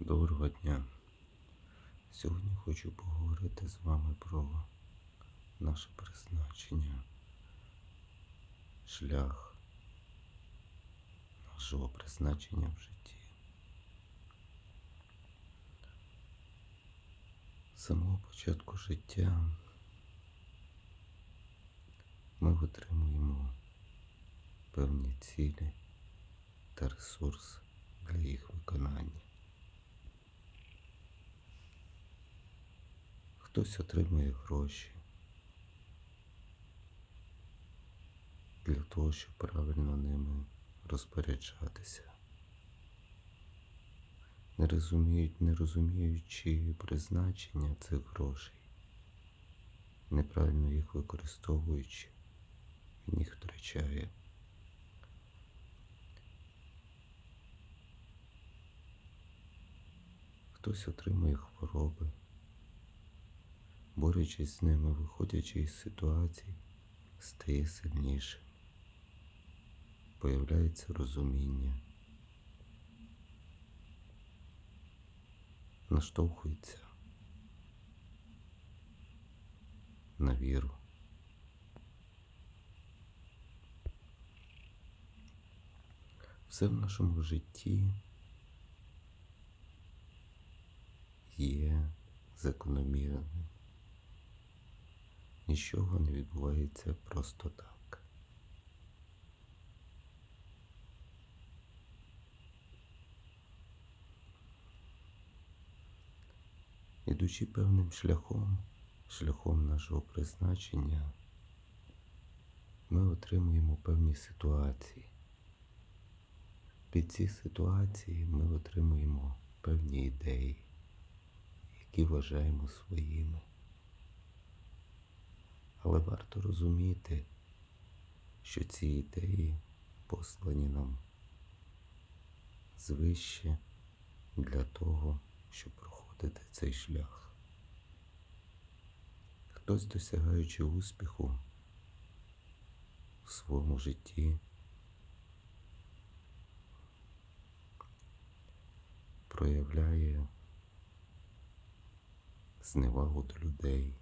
Доброго дня. Сьогодні хочу поговорити з вами про наше призначення, шлях нашого призначення в житті. З самого початку життя ми отримуємо певні цілі та ресурс для їх виконання. Хтось отримує гроші для того, щоб правильно ними розпоряджатися. Не розуміють, не розуміючи призначення цих грошей, неправильно їх використовуючи, він їх втрачає. Хтось отримує хвороби, борючись з ними, виходячи із ситуацій, стає сильнішим. Появляється розуміння, наштовхується на віру. Все в нашому житті є закономірним. Нічого не відбувається просто так. Ідучи певним шляхом, шляхом нашого призначення, ми отримуємо певні ситуації. Під ці ситуації ми отримуємо певні ідеї, які вважаємо своїми. Але варто розуміти, що ці ідеї послані нам звище для того, щоб проходити цей шлях. Хтось, досягаючи успіху в своєму житті, проявляє зневагу до людей.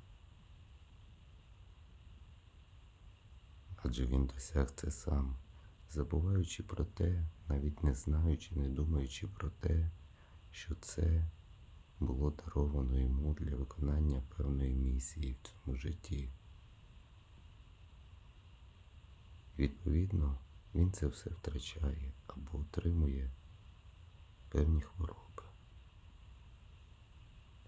Адже він досяг це сам, забуваючи про те, навіть не знаючи, не думаючи про те, що це було даровано йому для виконання певної місії в цьому житті. Відповідно, він це все втрачає або отримує певні хвороби.